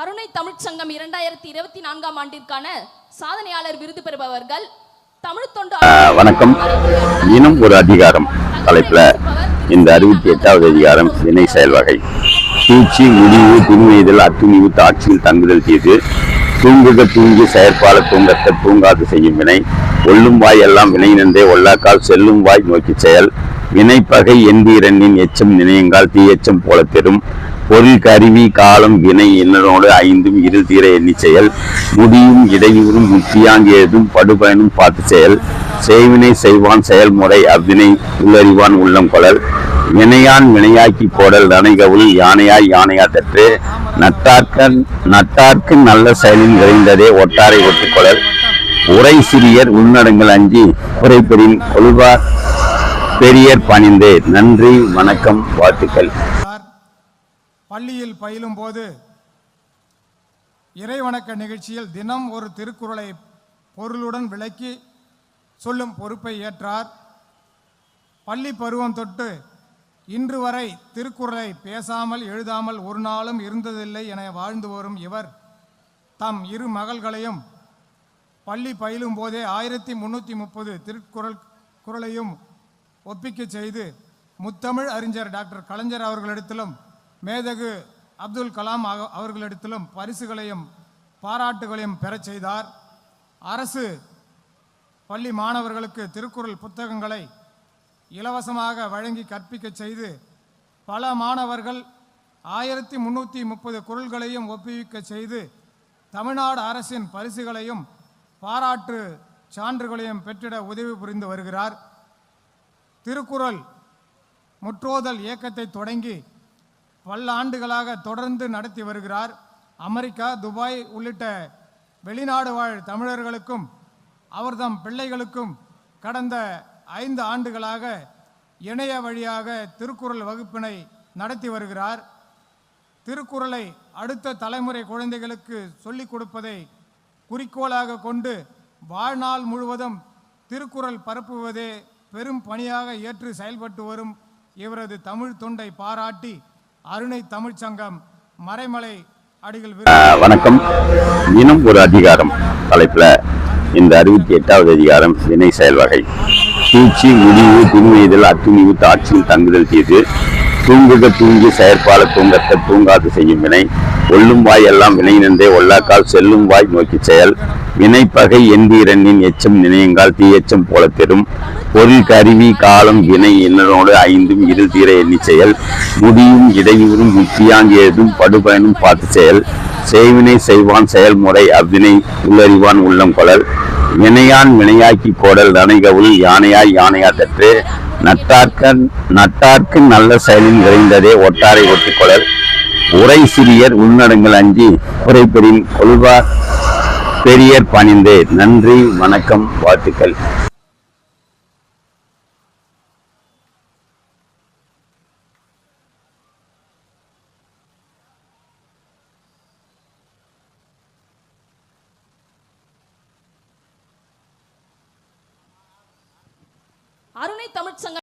அருணை தமிழ்ச் சங்கம் இரண்டாயிரத்தி இருபத்தி நான்காம் ஆண்டிற்கான சாதனையாளர் விருது பெறுபவர்கள் தமிழ் தொண்டு வணக்கம். இனம் ஒரு அதிகாரம். தலைப்புல இந்த அறுபத்தி எட்டாவது அதிகாரம் வினை செயல் வகை தூச்சி முடிவு துணிவெய்தல் அத்துணிவு தாட்சியில் தங்குதல் தீது. தூங்குக தூங்கி செயற்பால தூங்கத்த தூங்காது செய்யும் வினை. ஒல்லும் வாய் எல்லாம் வினை நன்றே ஒல்லாக்கால் செல்லும் வாய் நோக்கி செயல். வினைப்பகை என்பீரனின் எச்சம் நினையங்கால் தீயச்சம் போல பெறும் பொருள் கருவி காலம் வினை என்னோடு ஐந்தும் இருள் தீர எண்ணி செயல். முடியும் இடையூறும் முத்தியாங்கியதும் படுபயனும் பார்த்து செயல். செய்வினை செய்வான் செயல்முறை அவ்வினை உள்ளறிவான் உள்ளம் கொடல் வினையான் வினையாக்கி போடல் நனைகவுள் யானையாய் யானையா தற்று. நட்டார்க்கன் நட்டார்க்கு நல்ல செயலின் விரைந்ததே ஒட்டாரை ஒட்டுக்கொடல் உரை சிறியர் உள்நடங்கள் அஞ்சி உரைப்பெறின் கொள்வார் பெரியர் பணிந்தே. நன்றி வணக்கம் வாழ்த்துக்கள். பள்ளியில் பயிலும் போது இறைவணக்க நிகழ்ச்சியில் தினம் ஒரு திருக்குறளை பொருளுடன் விளக்கி சொல்லும் பொறுப்பை ஏற்றார். பள்ளி பருவம் தொட்டு இன்று வரை திருக்குறளை பேசாமல் எழுதாமல் ஒரு நாளும் இருந்ததில்லை என வாழ்ந்து வரும் இவர். தம் இரு மகள்களையும் பள்ளி பயிலும் போதே ஆயிரத்தி முன்னூற்றி முப்பது திருக்குறள் குறளையும் ஒப்பிக்கச் செய்து முத்தமிழ் அறிஞர் டாக்டர் கலைஞர் அவர்களிடத்திலும் மேதகு அப்துல் கலாம் அவ- அவர்களிடத்திலும் பரிசுகளையும் பாராட்டுகளையும் பெறச் செய்தார். அரசு பள்ளி மாணவர்களுக்கு திருக்குறள் புத்தகங்களை இலவசமாக வழங்கி கற்பிக்க செய்து பல மாணவர்கள் ஆயிரத்தி முன்னூற்றி முப்பது குரல்களையும் ஒப்புவிக்கச் செய்து தமிழ்நாடு அரசின் பரிசுகளையும் பாராட்டு சான்றுகளையும் பெற்றிட உதவி புரிந்து வருகிறார். திருக்குறள் முற்றோதல் இயக்கத்தை தொடங்கி பல ஆண்டுகளாக தொடர்ந்து நடத்தி வருகிறார். அமெரிக்கா துபாய் உள்ளிட்ட வெளிநாடு வாழ் தமிழர்களுக்கும் அவர்தம் பிள்ளைகளுக்கும் கடந்த ஐந்து ஆண்டுகளாக இணைய வழியாக திருக்குறள் வகுப்பினை நடத்தி வருகிறார். திருக்குறளை அடுத்த தலைமுறை குழந்தைகளுக்கு சொல்லிக் கொடுப்பதை குறிக்கோளாக கொண்டு வாழ்நாள் முழுவதும் திருக்குறள் பரப்புவதே பெரும் பணியாக ஏற்று செயல்பட்டு வரும் இவரது தமிழ் தொண்டை பாராட்டி அருணை தமிழ்ச் சங்கம் மறைமலை அடிகள் வணக்கம். இனம் ஒரு அதிகாரம். தலைப்புல இந்த அறுபத்தி எட்டாவது அதிகாரம் வினை செயல் வகை தூச்சி முடிவு துணிவெய்தல் அத்துணிவு தாட்சியில் தங்குதல் தீது. தூங்குக தூங்கி செயற்பால தூங்கத்த தூங்காது செய்யும் வினை. ஒல்லும் வாய் எல்லாம் வினை நன்றே ஒல்லாக்கால் செல்லும் வாய் நோக்கி செயல். வினைப்பகை என்பீரனின் எச்சம் நினையங்கால் தீயச்சம் போல பெறும். பொருள் கருவி காலம் வினை இன்னனோடு ஐந்தும் இருள் தீர எண்ணி செயல். முடியும் இடையூறும் முத்தியாங்கி எழுதும் படுபயனும் பார்த்து செயல். செய்வினை செய்வான் செயல்முறை அவ்வினை உள்ளறிவான் உள்ளம் கொளல் வினையான் வினையாக்கி கோடல் நனைகவுள் யானையாய் யானையா தற்று நட்டார்க்க நட்டார்க்கு நல்ல செயலின் விரைந்ததே ஒட்டாரை ஒட்டிக்கொளல் உரை சிறியர் உள்நடங்கள் அஞ்சி உரைப்பெறின் கொள்வார். பெரியர் பணிந்து. நன்றி வணக்கம் வாழ்த்துக்கள். அருணை தமிழ்ச்சங்க